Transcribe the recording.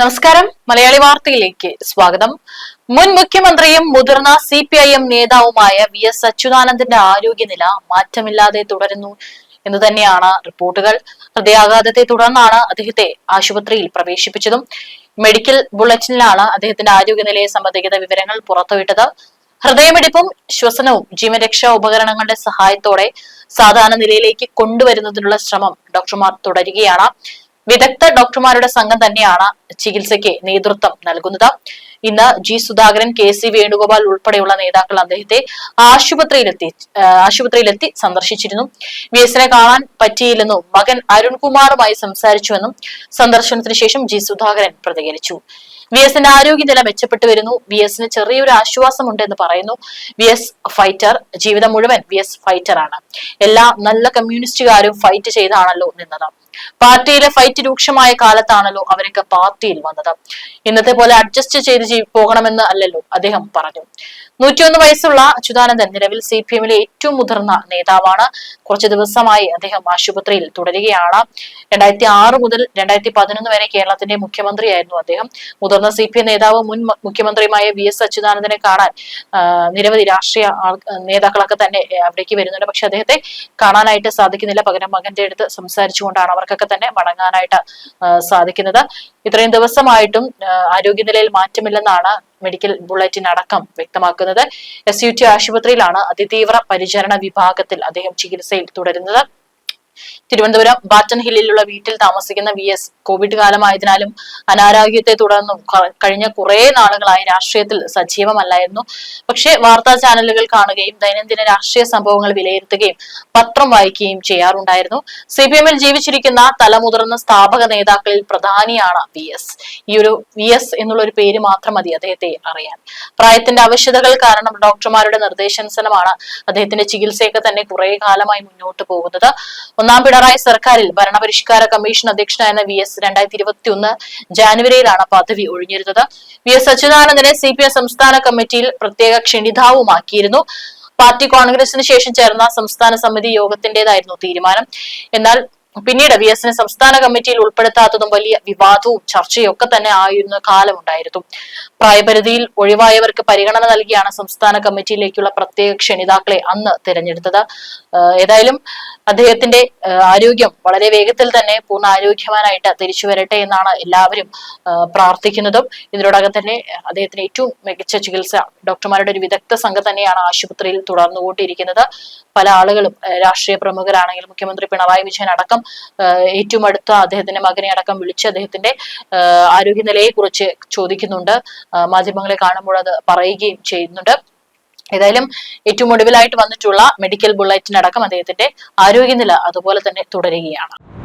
നമസ്കാരം. മലയാളി വാർത്തയിലേക്ക് സ്വാഗതം. മുൻ മുഖ്യമന്ത്രിയും മുതിർന്ന സി പി ഐ എം നേതാവുമായ വി എസ് അച്യുതാനന്ദന്റെ ആരോഗ്യനില മാറ്റമില്ലാതെ തുടരുന്നു എന്ന് തന്നെയാണ് റിപ്പോർട്ടുകൾ. ഹൃദയാഘാതത്തെ തുടർന്നാണ് അദ്ദേഹത്തെ ആശുപത്രിയിൽ പ്രവേശിപ്പിച്ചതും. മെഡിക്കൽ ബുള്ളറ്റിനിലാണ് അദ്ദേഹത്തിന്റെ ആരോഗ്യനിലയെ സംബന്ധിക്കുന്ന വിവരങ്ങൾ പുറത്തുവിട്ടത്. ഹൃദയമിടിപ്പും ശ്വസനവും ജീവരക്ഷാ ഉപകരണങ്ങളുടെ സഹായത്തോടെ സാധാരണ നിലയിലേക്ക് കൊണ്ടുവരുന്നതിനുള്ള ശ്രമം ഡോക്ടർമാർ തുടരുകയാണ്. വിദഗ്ധ ഡോക്ടർമാരുടെ സംഘം തന്നെയാണ് ചികിത്സയ്ക്ക് നേതൃത്വം നൽകുന്നത്. ഇന്ന് G Sudhakaran K C Venugopal ഉൾപ്പെടെയുള്ള നേതാക്കൾ അദ്ദേഹത്തെ ആശുപത്രിയിലെത്തി ആശുപത്രിയിലെത്തി സന്ദർശിച്ചിരുന്നു. വി എസിനെ കാണാൻ പറ്റിയില്ലെന്നും മകൻ അരുൺകുമാറുമായി സംസാരിച്ചുവെന്നും സന്ദർശനത്തിന് ശേഷം ജി സുധാകരൻ പ്രതികരിച്ചു. വി എസിന്റെ ആരോഗ്യനില മെച്ചപ്പെട്ടു വരുന്നു. വി എസിന് ചെറിയൊരു ആശ്വാസമുണ്ടെന്ന് പറയുന്നു. വി എസ് ഫൈറ്റർ ജീവിതം മുഴുവൻ വി എസ് ഫൈറ്റർ ആണ് എല്ലാ നല്ല കമ്മ്യൂണിസ്റ്റുകാരും ഫൈറ്റ് ചെയ്താണല്ലോ നിന്നത്. പാർട്ടിയിലെ ഫൈറ്റ് രൂക്ഷമായ കാലത്താണല്ലോ അവരൊക്കെ പാർട്ടിയിൽ വന്നത്. ഇന്നത്തെ പോലെ അഡ്ജസ്റ്റ് ചെയ്ത് പോകണമെന്ന് അല്ലല്ലോ അദ്ദേഹം പറഞ്ഞു. നൂറ്റിയൊന്ന് വയസ്സുള്ള അച്യുതാനന്ദൻ നിലവിൽ സി പി എമ്മിലെ ഏറ്റവും മുതിർന്ന നേതാവാണ്. കുറച്ച് ദിവസമായി അദ്ദേഹം ആശുപത്രിയിൽ തുടരുകയാണ്. രണ്ടായിരത്തി ആറ് മുതൽ രണ്ടായിരത്തി പതിനൊന്ന് വരെ കേരളത്തിന്റെ മുഖ്യമന്ത്രിയായിരുന്നു അദ്ദേഹം. മുതിർന്ന സി പി എം നേതാവ് മുൻ മുഖ്യമന്ത്രിയുമായ വി എസ് അച്യുതാനന്ദനെ കാണാൻ നിരവധി രാഷ്ട്രീയ നേതാക്കളൊക്കെ തന്നെ അവിടേക്ക് വരുന്നുണ്ട്. പക്ഷെ അദ്ദേഹത്തെ കാണാനായിട്ട് സാധിക്കുന്നില്ല. പകരം മകന്റെ അടുത്ത് സംസാരിച്ചുകൊണ്ടാണ് അവർക്കൊക്കെ തന്നെ മടങ്ങാനായിട്ട് സാധിക്കുന്നത്. ഇത്രയും ദിവസമായിട്ടും ആരോഗ്യനിലയിൽ മാറ്റമില്ലെന്നാണ് മെഡിക്കൽ ബുള്ളറ്റിൻ അടക്കം വ്യക്തമാക്കുന്നത്. എസ് യു ടി ആശുപത്രിയിലാണ് അതിതീവ്ര പരിചരണ വിഭാഗത്തിൽ അദ്ദേഹം ചികിത്സയിൽ തുടരുന്നത്. തിരുവനന്തപുരം ബാറ്റൺ ഹില്ലിലുള്ള വീട്ടിൽ താമസിക്കുന്ന വി എസ് കോവിഡ് കാലമായതിനാലും അനാരോഗ്യത്തെ തുടർന്നും കഴിഞ്ഞ കുറെ നാളുകളായി രാഷ്ട്രീയത്തിൽ സജീവമല്ലായിരുന്നു. പക്ഷേ വാർത്താ ചാനലുകൾ കാണുകയും ദൈനംദിന രാഷ്ട്രീയ സംഭവങ്ങൾ വിലയിരുത്തുകയും പത്രം വായിക്കുകയും ചെയ്യാറുണ്ടായിരുന്നു. സി പി എമ്മിൽ ജീവിച്ചിരിക്കുന്ന തലമുതിർന്ന സ്ഥാപക നേതാക്കളിൽ പ്രധാനിയാണ് വി എസ് ഈ ഒരു വി എസ് എന്നുള്ള ഒരു പേര് മാത്രം മതി അദ്ദേഹത്തെ അറിയാൻ. പ്രായത്തിന്റെ ആവശ്യതകൾ കാരണം ഡോക്ടർമാരുടെ നിർദ്ദേശാനുസരണമാണ് അദ്ദേഹത്തിന്റെ ചികിത്സയൊക്കെ തന്നെ കുറെ കാലമായി മുന്നോട്ട് പോകുന്നത്. ഒന്നാം പിണറായി സർക്കാരിൽ ഭരണപരിഷ്കാര കമ്മീഷൻ അധ്യക്ഷനായിരുന്ന വി എസ് രണ്ടായിരത്തി ഇരുപത്തി ഒന്ന് ജാനുവരിയിലാണ് പദവി ഒഴിഞ്ഞിരുന്നത്. വി എസ് അച്യുതാനന്ദനെ സി പി എം സംസ്ഥാന കമ്മിറ്റിയിൽ പ്രത്യേക ക്ഷണിതാവുമാക്കിയിരുന്നു. പാർട്ടി കോൺഗ്രസിന് ശേഷം ചേർന്ന സംസ്ഥാന സമിതി യോഗത്തിന്റേതായിരുന്നു തീരുമാനം. എന്നാൽ പിന്നീട് വി എസിനെ സംസ്ഥാന കമ്മിറ്റിയിൽ ഉൾപ്പെടുത്താത്തതും വലിയ വിവാദവും ചർച്ചയും ഒക്കെ തന്നെ ആയിരുന്ന കാലമുണ്ടായിരുന്നു. പ്രായപരിധിയിൽ ഒഴിവായവർക്ക് പരിഗണന നൽകിയാണ് സംസ്ഥാന കമ്മിറ്റിയിലേക്കുള്ള പ്രത്യേക ക്ഷണിതാക്കളെ അന്ന് തിരഞ്ഞെടുത്തത്. ഏതായാലും അദ്ദേഹത്തിന്റെ ആരോഗ്യം വളരെ വേഗത്തിൽ തന്നെ പൂർണ ആരോഗ്യവാനായിട്ട് തിരിച്ചു വരട്ടെ എന്നാണ് എല്ലാവരും പ്രാർത്ഥിക്കുന്നതും. ഇതിനോടകം തന്നെ അദ്ദേഹത്തിന് ഏറ്റവും മികച്ച ചികിത്സ ഡോക്ടർമാരുടെ ഒരു വിദഗ്ധ സംഘം തന്നെയാണ് ആശുപത്രിയിൽ തുടർന്നുകൊണ്ടിരിക്കുന്നത്. പല ആളുകളും രാഷ്ട്രീയ പ്രമുഖരാണെങ്കിലും മുഖ്യമന്ത്രി പിണറായി വിജയൻ അടക്കം ഏറ്റവും അടുത്ത അദ്ദേഹത്തിന്റെ മകനെ അടക്കം വിളിച്ച് അദ്ദേഹത്തിന്റെ ആരോഗ്യനിലയെ കുറിച്ച് ചോദിക്കുന്നുണ്ട്. മാധ്യമങ്ങളെ കാണുമ്പോൾ അത് പറയുകയും ചെയ്യുന്നുണ്ട്. ഏതായാലും ഏറ്റവും ഒടുവിലായിട്ട് വന്നിട്ടുള്ള മെഡിക്കൽ ബുള്ളറ്റിനടക്കം അദ്ദേഹത്തിന്റെ ആരോഗ്യനില അതുപോലെ തന്നെ തുടരുകയാണ്.